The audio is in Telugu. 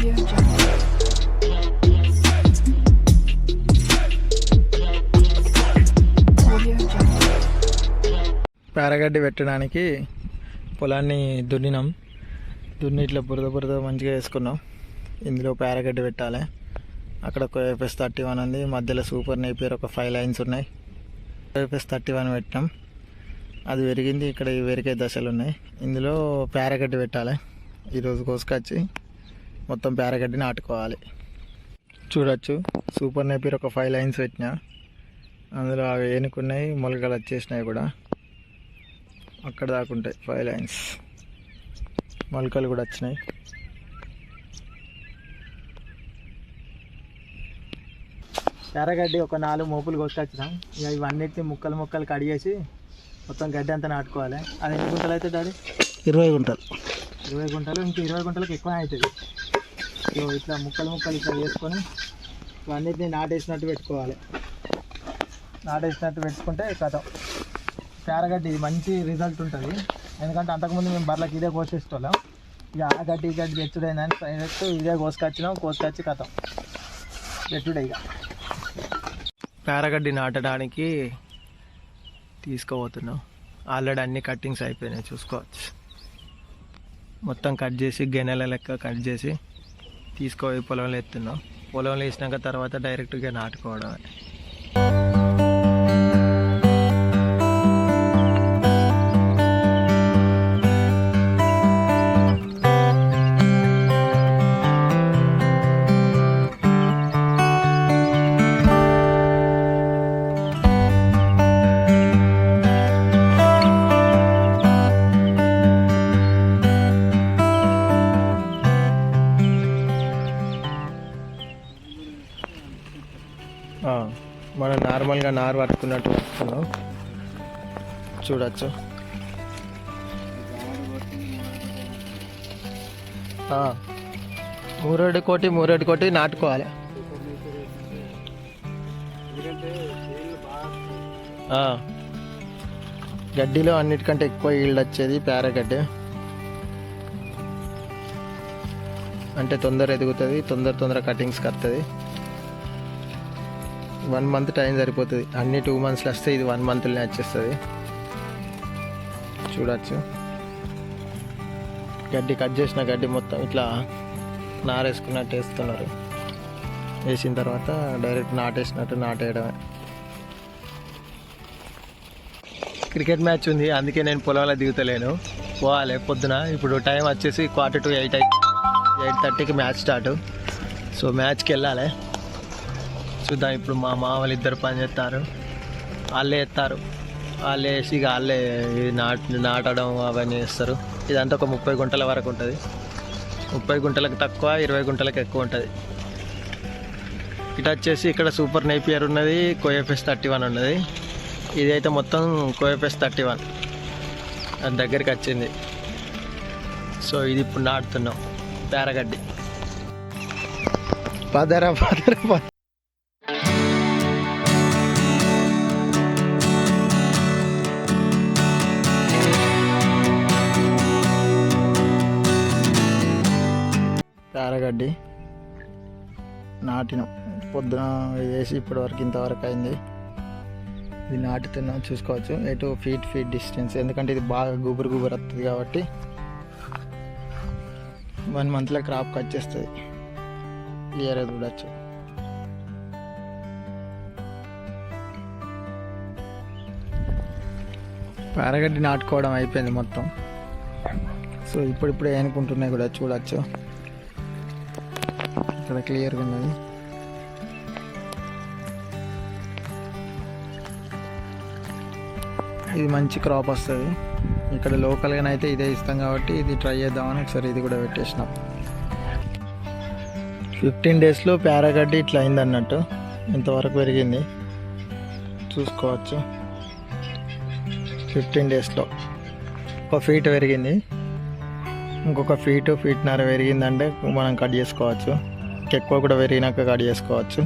పారగడ్డి పెట్టడానికి పొలాన్ని దున్నినాం. దున్ని ఇట్లా బురద బురద మంచిగా వేసుకున్నాం ఇందులో పారగడ్డి పెట్టాలి. అక్కడ ఒక ఎఫ్ఎస్ థర్టీ వన్ ఉంది. మధ్యలో సూపర్ నేపియర్ ఒక ఫైవ్ లైన్స్ ఉన్నాయి. ఎఫ్ఎస్ థర్టీ వన్ పెట్టినాం. అది పెరిగింది ఇక్కడ ఈ పెరిగే దశలు ఉన్నాయి. ఇందులో పారగడ్డి పెట్టాలి. ఈరోజు కోసుకొచ్చి మొత్తం పారగడ్డి నాటుకోవాలి చూడొచ్చు. సూపర్ నేపియర్ ఒక ఫైవ్ లైన్స్ పెట్టినా. అందులో అవి ఏనుకున్నాయి మొలకలు వచ్చేసినాయి కూడా. అక్కడ దాకా ఉంటాయి ఫైవ్ లైన్స్ మొలకలు కూడా వచ్చినాయి. ఎర్రగడ్డి ఒక నాలుగు మోపులు కొట్టుకొచ్చినాం. ఇక ఇవన్నిటిని ముక్కలు ముక్కలు కడిగేసి మొత్తం గడ్డి అంతా నాటుకోవాలి. అది ఎన్ని గుంటలు అవుతుంది డాడీ? ఇరవై గుంటలు. ఇరవై గుంటలు? ఇంక ఇరవై గుంటలకు ఎక్కువ అవుతుంది. సో ఇట్లా ముక్కలు ముక్కలు ఇట్లా వేసుకొని ఇవన్నిటిని నాటేసినట్టు పెట్టుకోవాలి. నాటేసినట్టు పెట్టుకుంటే కథ పేరగడ్డి మంచి రిజల్ట్ ఉంటుంది. ఎందుకంటే అంతకుముందు మేము బర్రెలకు ఇదే కోసేసుకోలేం ఇక ఆ గడ్డి ఈ గడ్డి తెచ్చుడైందని డైరెక్ట్ ఇదే కోసుకొచ్చినాం కోసుకొచ్చి కథం పెట్టుడే ఇక. పేరగడ్డి నాటడానికి తీసుకుపోతున్నాం. ఆల్రెడీ అన్ని కట్టింగ్స్ అయిపోయినాయి చూసుకోవచ్చు. మొత్తం కట్ చేసి గెనెల లెక్క కట్ చేసి తీసుకుపోయి పొలంలో ఎత్తున్నాం. పొలంలో వేసినాక తర్వాత డైరెక్ట్గా నాటుకోవడమే. మనం నార్మల్గా నారు పట్టుకున్నట్టు పట్టుకున్నాం చూడచ్చు. మూరేడు కోటి మూరేడు కోటి నాటుకోవాలి. గడ్డిలో అన్నిటికంటే ఎక్కువ ఈల్డ్ వచ్చేది ప్యారగడ్డి అంటే తొందర ఎదుగుతుంది తొందర తొందర కటింగ్స్కి వస్తుంది వన్ మంత్ టైం సరిపోతుంది. అన్ని టూ మంత్స్లో వస్తే ఇది వన్ మంత్లోనే వచ్చేస్తుంది. చూడచ్చు. గడ్డి కట్ చేసిన గడ్డి మొత్తం ఇట్లా నారేసుకున్నట్టు వేస్తున్నారు. వేసిన తర్వాత డైరెక్ట్ నాటేసినట్టు నాటేయడమే. క్రికెట్ మ్యాచ్ ఉంది. అందుకే నేను పొలంలో దిగుతలేను. పోవాలి. పొద్దున ఇప్పుడు టైం వచ్చేసి క్వార్టర్ టు ఎయిట్ ఎయిట్ థర్టీకి మ్యాచ్ స్టార్ట్. సో మ్యాచ్కి వెళ్ళాలి. చూద్దాం. ఇప్పుడు మా మామలు ఇద్దరు పని చేస్తారు. వాళ్ళే ఎత్తారు. వాళ్ళు వేసి ఇక వాళ్ళే ఇది నాటడం అవన్నీ చేస్తారు. ఇదంతా ఒక ముప్పై గుంటల వరకు ఉంటుంది. ముప్పై గుంటలకు తక్కువ ఇరవై గుంటలకు ఎక్కువ ఉంటుంది. ఇటు వచ్చేసి ఇక్కడ సూపర్ నేపియర్ ఉన్నది కోఎఫ్ఎస్ థర్టీ వన్ ఉన్నది. ఇది అయితే మొత్తం కోఎఫ్ఎస్ థర్టీ వన్. అది దగ్గరికి వచ్చింది. సో ఇది ఇప్పుడు నాటుతున్నాం. పేరగడ్డి. పదరా పదరా. పద నాటిన. పొద్దున వేసి ఇప్పటివరకు ఇంతవరకు అయింది. ఇది నాటుతున్నా చూసుకోవచ్చు. ఎటు ఫీట్ ఫీట్ డిస్టెన్స్. ఎందుకంటే ఇది బాగా గుబురు గుబురు వస్తుంది కాబట్టి వన్ మంత్లో క్రాప్ కట్ చేస్తుంది. క్లియర్గా చూడచ్చు. పారగడ్డి నాటుకోవడం అయిపోయింది మొత్తం. సో ఇప్పుడు ఇప్పుడు ఏనుకుంటున్నాయి కూడా చూడొచ్చు. ఇక్కడ క్లియర్గా ఉన్నది ఇది మంచి క్రాప్ వస్తుంది. ఇక్కడ లోకల్గానైతే ఇదే ఇస్తాం కాబట్టి ఇది ట్రై చేద్దామని ఒకసారి ఇది కూడా పెట్టేసినాం. ఫిఫ్టీన్ డేస్లో ప్యారాగడ్డి ఇట్లా అయింది అన్నట్టు. ఇంతవరకు పెరిగింది. చూసుకోవచ్చు. ఫిఫ్టీన్ డేస్లో ఒక ఫీట్ పెరిగింది. ఇంకొక ఫీటు ఫీట్నర పెరిగిందంటే మనం కట్ చేసుకోవచ్చు. ఎక్కువ కూడా పెరిగినాక కట్ చేసుకోవచ్చు.